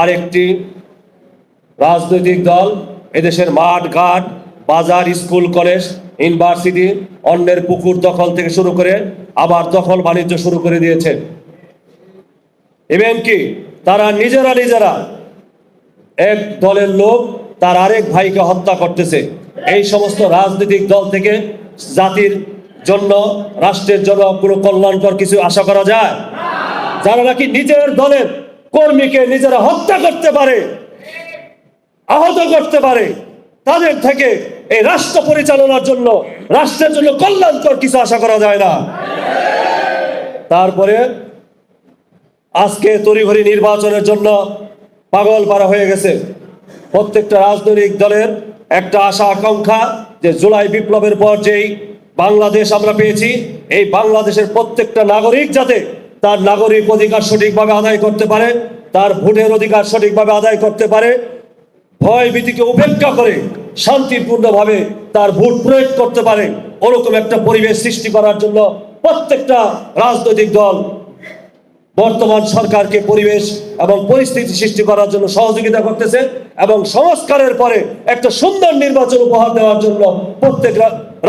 আরেকটি রাজনৈতিক দল এদেশের মাঠ ঘাট বাজার, স্কুল, কলেজ, ইউনিভার্সিটি, অন্যের পুকুর দখল থেকে শুরু করে আবার দখল বাণিজ্য শুরু করে দিয়েছে। এবং কি তারা নিজেরা নিজেরা এক দলের লোক তার আরেক ভাইকে হত্যা করতেছে। এই সমস্ত রাজনৈতিক দল থেকে জাতির জন্য, রাষ্ট্রের জন্য কোনো কল্যাণকর কিছু আশা করা যায়? যারা নাকি নিজের দলের কর্মীকে নিজেরা হত্যা করতে পারে, আহত করতে পারে, তাদের থেকে এই রাষ্ট্র পরিচালনার জন্য, রাষ্ট্রের জন্য কল্যাণকর কিছু আশা করা যায় না। তারপরে আজকে তড়িঘড়ি নির্বাচনের জন্য পাগল পারা হয়ে গেছে। প্রত্যেকটা রাজনৈতিক দলের একটা আশা আকাঙ্ক্ষা যে জুলাই বিপ্লবের পর যেই বাংলাদেশ আমরা পেয়েছি, এই বাংলাদেশের প্রত্যেকটা নাগরিক যাতে তার নাগরিক অধিকার সঠিকভাবে আদায় করতে পারে, তার ভোটের অধিকার সঠিকভাবে আদায় করতে পারে। ভয় ভীতিকে উপেক্ষা করে শান্তিপূর্ণভাবে তার ভোট প্রয়োগ করতে পারে। ওরকম একটা পরিবেশ সৃষ্টি করার জন্য প্রত্যেকটা রাজনৈতিক দল বর্তমান সরকারকে পরিবেশ এবং পরিস্থিতি সৃষ্টি করার জন্য সহযোগিতা করতেছে এবং সংস্কারের পরে একটা সুন্দর নির্বাচন উপহার দেওয়ার জন্য প্রত্যেক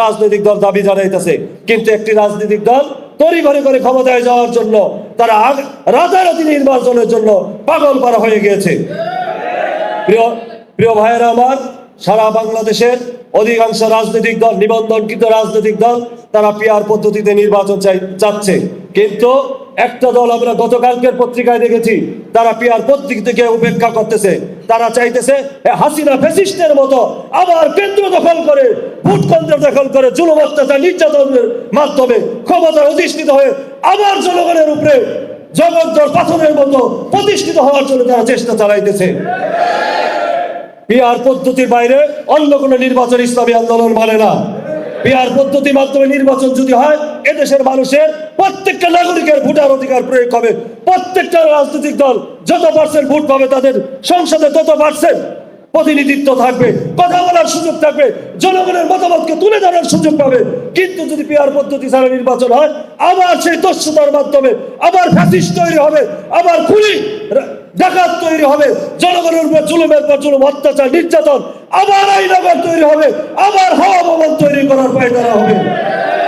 রাজনৈতিক দল দাবি জানাইতেছে। কিন্তু একটি রাজনৈতিক দল তড়িঘড়ি করে ক্ষমতায় যাওয়ার জন্য তারা রাতারাতি নির্বাচনের জন্য পাগল করা হয়ে গিয়েছে। প্রিয় প্রিয় ভাইয়েরা আমার, সারা বাংলাদেশের অধিকাংশ রাজনৈতিক দল, নিবন্ধনকৃত রাজনৈতিক দল তারা পিয়ার পদ্ধতিতে নির্বাচন চাই চাচ্ছে। কিন্তু একটা দল আমরা গতকালকের পত্রিকায় দেখেছি, তারা পিয়ার পদ্ধতিকে উপেক্ষা করতেছে। তারা চাইতেছে হাসিনা ফেসিস্টের মতো আবার কেন্দ্র দখল করে, ভোট কেন্দ্র দখল করে জুলুম অত্যাচার নির্যাতনের মাধ্যমে ক্ষমতায় অধিষ্ঠিত হয়ে আবার জনগণের উপরে জগদ্দর পাথরের মতো প্রতিষ্ঠিত হওয়ার জন্য তারা চেষ্টা চালাইতেছে। পিআর পদ্ধতির বাইরে অন্য কোনো নির্বাচন ইসলামী আন্দোলন মানে না। পিআর পদ্ধতির মাধ্যমে নির্বাচন যদি হয় এদেশের মানুষের প্রত্যেকটা নাগরিকের ভোটার অধিকার প্রয়োগ হবে। প্রত্যেকটা রাজনৈতিক দল যত পার্সেন্ট ভোট পাবে তাদের সংসদে তত পার্সেন্ট প্রতিনিধিত্ব থাকবে, কথা বলার সুযোগ থাকবে, জনগণের মতামতকে তুলে ধরার সুযোগ পাবে। কিন্তু যদি পিআর পদ্ধতি ছাড়া নির্বাচন হয়, আবার সেই দস্যুতার মাধ্যমে আবার ফ্যাসিস্ট তৈরি হবে, আবার খুলি ডাকাত তৈরি হবে, জনগণের উপর জুলুমের পর জুলুম, অত্যাচার, নির্যাতন, আবার আইনাগর তৈরি হবে, আবার হাওয়া ভবন তৈরি করার পায়তারা হবে।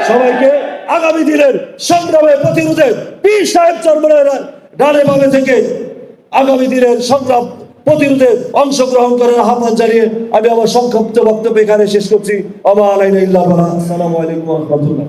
সবাইকে আগামী দিনের সংগ্রামে প্রতিরোধে পীর সাহেব চর্মনের ডানে বামে থেকে আগামী দিনের সংগ্রাম প্রতিরোধে অংশগ্রহণ করার আহ্বান জানিয়ে আমি আমার সংক্ষিপ্ত বক্তব্য এখানে শেষ করছি। আমার আলাইন আসসালামু আলাইকুম রাহমাতুল্লাহ।